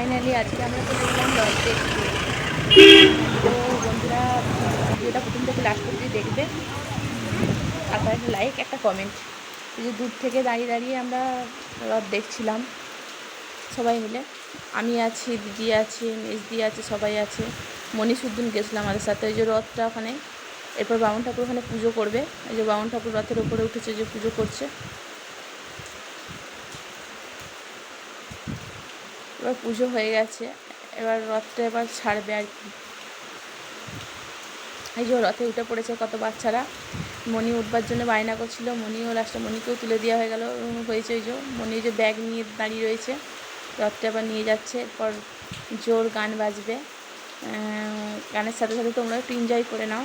Finally আজকে আমরা চলে গেলাম দেখতে তো বন্ধুরা, ভিডিওটা প্রথম থেকে লাস্ট অব্দি দেখবে। তারপর একটা লাইক একটা কমেন্ট এই যে দূর থেকে দাঁড়িয়ে দাঁড়িয়ে আমরা রথ দেখছিলাম, সবাই মিলে। আমি আছি, দিদি আছে, মেজদি আছে, সবাই আছে। মনীষউদ্দিন গেছিলাম আমাদের সাথে। ওই যে রথটা ওখানে, এরপর বামুন ঠাকুর ওখানে পুজো করবে। এই যে বামুন ঠাকুর রথের উপরে উঠেছে যে পুজো করছে। এবার পুজো হয়ে গেছে। এবার রথটা এবার ছাড়বে আর কি। এই যে রথে উঠে পড়েছে কত বাচ্চারা। মণি উঠবার জন্য বায়না করছিল। মণিও লাস্টে মণিকেও তুলে দেওয়া হয়ে গেল। হয়েছে ওই যে, মণি যে ব্যাগ নিয়ে দাঁড়িয়ে রয়েছে। রথটা আবার নিয়ে যাচ্ছে। এরপর জোর গান বাজবে। গানের সাথে সাথে তোমরা একটু এনজয় করে নাও।